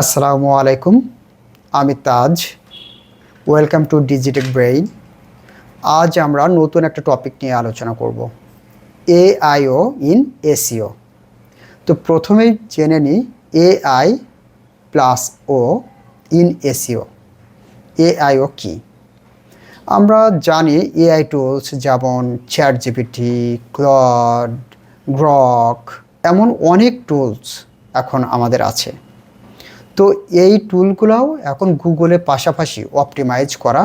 আসসালামু আলাইকুম, আমি Taj, welcome to Digitech Brain. আজ আমরা নতুন একটা টপিক নিয়ে আলোচনা করব এআইও ইন এসিও তো প্রথমেই জেনে নিই, AI plus O in SEO AIO কি? আমরা জানি এআই টুলস যেমন চ্যাট জিপিটি ক্লড গ্রক, এমন অনেক টুলস এখন আমাদের আছে। তো এই টুলগুলোও এখন গুগলের পাশাপাশি অপটিমাইজ করা।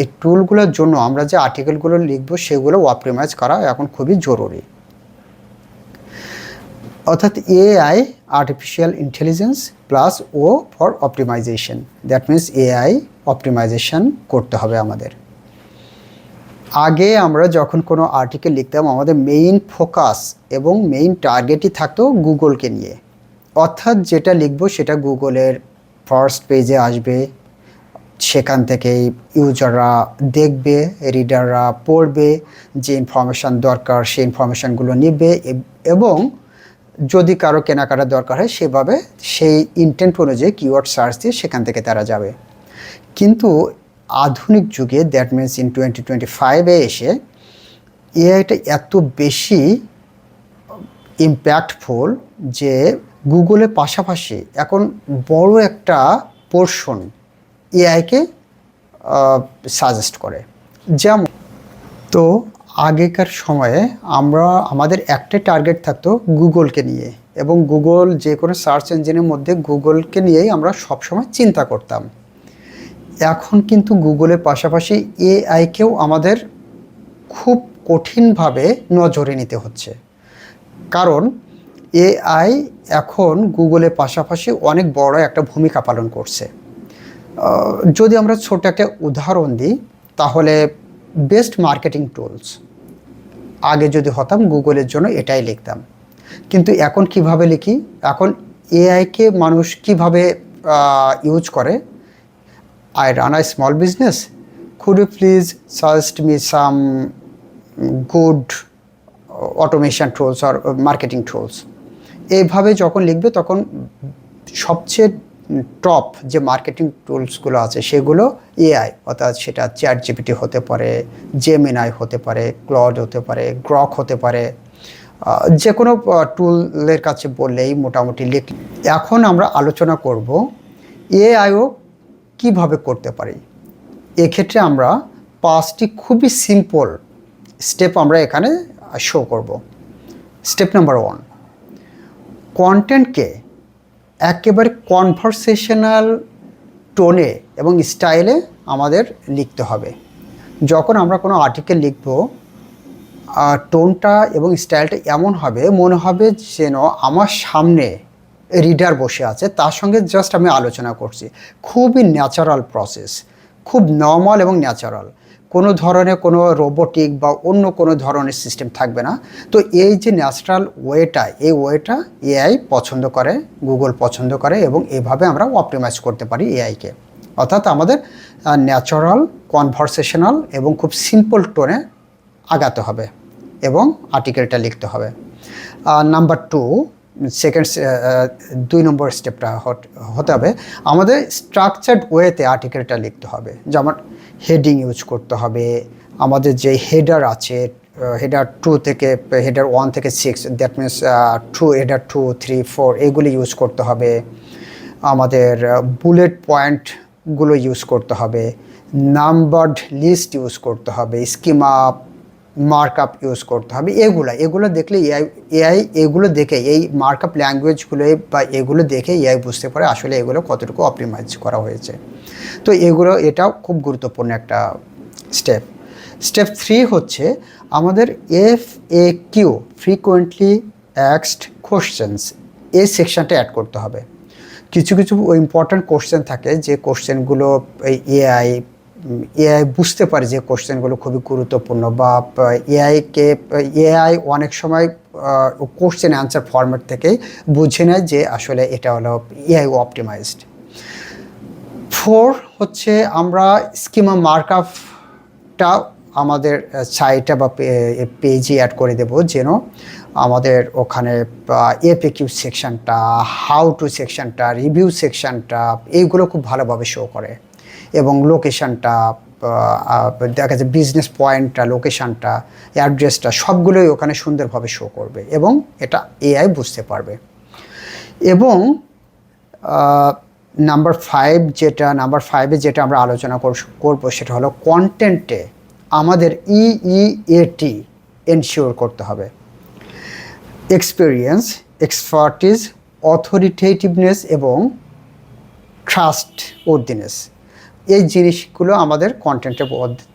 এই টুলগুলোর জন্য আমরা যে আর্টিকেলগুলো লিখব, সেগুলো অপটিমাইজ করা এখন খুবই জরুরি। অর্থাৎ AI artificial intelligence plus O for optimization that means AI optimization করতে হবে আমাদের। আগে আমরা যখন কোনো আর্টিকেল লিখতাম, আমাদের মেইন ফোকাস এবং মেইন টার্গেটই থাকতো গুগলকে নিয়ে। অর্থাৎ যেটা লিখব সেটা গুগলের ফার্স্ট পেজে আসবে। সেখান থেকে ইউজাররা দেখবে রিডাররা পড়বে, যে ইনফরমেশান দরকার সেই ইনফরমেশানগুলো নিবে এবং যদি কারও কেনাকাটা দরকার হয় সেভাবে সেই ইন্টেন্ট অনুযায়ী কিওয়ার্ড সার্চ দিয়ে সেখান থেকে তারা যাবে। কিন্তু আধুনিক যুগে that means in twenty twenty ফাইভে এসে এআইটা এত বেশি ইম্প্যাক্টফুল যে গুগলের পাশাপাশি এখন বড় একটা পোর্শন এআইকে সাজেস্ট করে। যেমন, তো আগেকার সময়ে আমরা, আমাদের একটাই টার্গেট থাকতো গুগলকে নিয়ে এবং গুগল যে কোনো সার্চ ইঞ্জিনের মধ্যে গুগলকে নিয়েই আমরা সবসময় চিন্তা করতাম। এখন কিন্তু গুগলের পাশাপাশি এআইকেও আমাদের খুব কঠিনভাবে নজরে নিতে হচ্ছে। কারণ এআই এখন গুগলের পাশাপাশি অনেক বড় একটা ভূমিকা পালন করছে যদি আমরা ছোট একটা উদাহরণ দিই, তাহলে বেস্ট মার্কেটিং টুলস আগে যদি হতাম গুগলের জন্য এটাই লিখতাম কিন্তু এখন কীভাবে লিখি এখন এআইকে মানুষ কীভাবে ইউজ করে I run a small business. Could you please suggest me some good automation tools or marketing tools? এইভাবে যখন লিখবে তখন সবচেয়ে টপ যে মার্কেটিং টুলসগুলো আছে সেগুলো এআই, অর্থাৎ সেটা চ্যাট জিপিটি হতে পারে জেমিনাই হতে পারে ক্লড হতে পারে গ্রক হতে পারে যে কোনো টুলের কাছে বললেই মোটামুটি লিখ। এখন আমরা আলোচনা করব এআইও কীভাবে করতে পারি। এক্ষেত্রে আমরা পাঁচটি খুবই সিম্পল স্টেপ আমরা এখানে শো করব। স্টেপ নাম্বার ওয়ান কন্টেন্টকে একেবারে কনভারসেশনাল টোনে এবং স্টাইলে আমাদের লিখতে হবে। যখন আমরা কোনো আর্টিকেল লিখব টোনটা এবং স্টাইলটা এমন হবে, মনে হবে যেন আমার সামনে রিডার বসে আছে, তার সঙ্গে জাস্ট আমি আলোচনা করছি। খুবই ন্যাচারাল প্রসেস খুব নর্মাল এবং ন্যাচারাল কোনো ধরনের কোনো রোবোটিক বা অন্য কোনো ধরনের সিস্টেম থাকবে না। তো এই যে ন্যাচারাল ওয়েটা এই ওয়েটা এআই পছন্দ করে গুগল পছন্দ করে এবং এভাবে আমরা অপটিমাইজ করতে পারি এআইকে অর্থাৎ আমাদের ন্যাচারাল কনভারসেশনাল এবং খুব সিম্পল টোনে আগাতে হবে এবং আর্টিকেলটা লিখতে হবে। নাম্বার টু সেকেন্ড দুই নম্বর স্টেপটা হতে হবে। আমাদের স্ট্রাকচার্ড ওয়েতে আর্টিকেলটা লিখতে হবে। যেমন হেডিং ইউজ করতে হবে। আমাদের যে হেডার আছে হেডার টু থেকে হেডার ওয়ান থেকে six that means two header two three four এগুলি ইউজ করতে হবে। আমাদের বুলেট পয়েন্টগুলো ইউজ করতে হবে। নাম্বারড লিস্ট ইউজ করতে হবে। স্কিমা মার্কআপ ইউজ করতে হবে, এগুলো এগুলো দেখলে এআই এআই এগুলো দেখে, এই মার্কআপ ল্যাঙ্গুয়েজগুলো বা এগুলো দেখে এআই বুঝতে পারে আসলে এগুলো কতটুকু অপটিমাইজ করা হয়েছে। তো এগুলো, এটাও খুব গুরুত্বপূর্ণ একটা স্টেপ স্টেপ থ্রি হচ্ছে আমাদের এফ এ কিউ ফ্রিকোয়েন্টলি অ্যাক্সড কোশ্চেন্স এই সেকশনটা অ্যাড করতে হবে। কিছু কিছু ইম্পর্ট্যান্ট কোশ্চেন থাকে যে কোশ্চেনগুলো এআই এআই বুঝতে পারে যে কোশ্চেনগুলো খুবই গুরুত্বপূর্ণ বা এআইকে এআই অনেক সময় কোশ্চেন অ্যান্সার ফরম্যাট থেকেই বুঝে নেয় যে আসলে এটা হলো এআই অপটিমাইজড ফোর হচ্ছে আমরা স্কিমা মার্কআপটা আমাদের সাইটে বা পেজে অ্যাড করে দেব যেন আমাদের ওখানে এপিকিউ সেকশনটা হাউ টু সেকশনটা রিভিউ সেকশনটা এইগুলো খুব ভালোভাবে শো করে। এবং লোকেশানটা দেখা যাচ্ছে বিজনেস পয়েন্টটা লোকেশানটা অ্যাড্রেসটা সবগুলোই ওখানে সুন্দরভাবে শো করবে এবং এটা এআই বুঝতে পারবে। এবং নাম্বার ফাইভ যেটা নাম্বার ফাইভে যেটা আমরা আলোচনা কর- করব সেটা হলো কন্টেন্টে আমাদের E ইইএটি এনশিওর করতে হবে। এক্সপিরিয়েন্স এক্সপার্টিস অথরিটেটিভনেস এবং ট্রাস্ট ওর্দিনেস এই জিনিসগুলো আমাদের কন্টেন্টে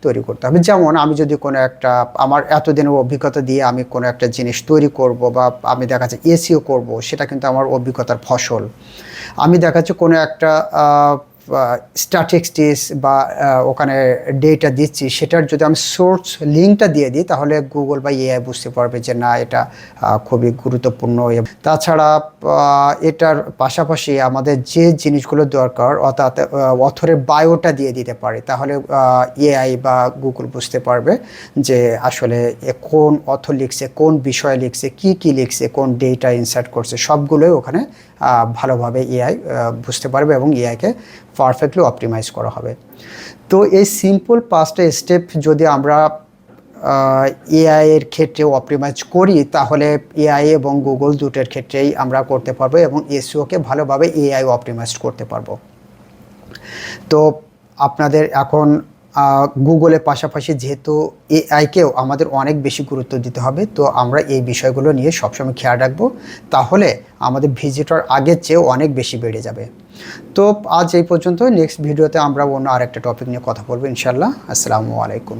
তৈরি করতে হবে। যেমন আমি যদি কোনো একটা, আমার এতদিনের অভিজ্ঞতা দিয়ে আমি কোনো একটা জিনিস তৈরি করব বা আমি দেখা যাচ্ছে এসিও করব, সেটা কিন্তু আমার অভিজ্ঞতার ফসল। আমি দেখা যাচ্ছে কোনো একটা স্ট্যাটিস্টিক্স বা ওখানে ডেটা দিচ্ছি, সেটার যদি আমি সোর্স লিঙ্কটা দিয়ে দিই, তাহলে গুগল বা এআই বুঝতে পারবে যে না, এটা খুবই গুরুত্বপূর্ণ। তাছাড়া এটার পাশাপাশি আমাদের যে জিনিসগুলো দরকার, অর্থাৎ অথরের বায়োটা দিয়ে দিতে পারে, তাহলে এআই বা গুগল বুঝতে পারবে যে আসলে কোন অথর লিখছে, কোন বিষয় লিখছে, কি কি লিখছে, কোন ডেটা ইনসার্ট করছে, সবগুলোই ওখানে ভালোভাবে এআই বুঝতে পারবে এবং এআইকে পারফেক্টলি অপটিমাইজ করা হবে। তো এই সিম্পল পাঁচটা স্টেপ যদি আমরা এআই এর ক্ষেত্রে অপটিমাইজ করি, তাহলে এআই এবং গুগল দুটোর ক্ষেত্রেই আমরা করতে পারব এবং এসিওকে ভালোভাবে এআই অপটিমাইজ করতে পারব। তো আপনাদের এখন গুগলের পাশাপাশি যেহেতু এআইকেও আমাদের অনেক বেশি গুরুত্ব দিতে হবে, তো আমরা এই বিষয়গুলো নিয়ে সবসময় খেয়াল রাখব। তাহলে আমাদের ভিজিটর আগের চেয়েও অনেক বেশি বেড়ে যাবে। তো আজ এই পর্যন্ত নেক্সট ভিডিওতে আমরা অন্য আরেকটা টপিক নিয়ে কথা বলব ইনশাল্লাহ আসসালামু আলাইকুম।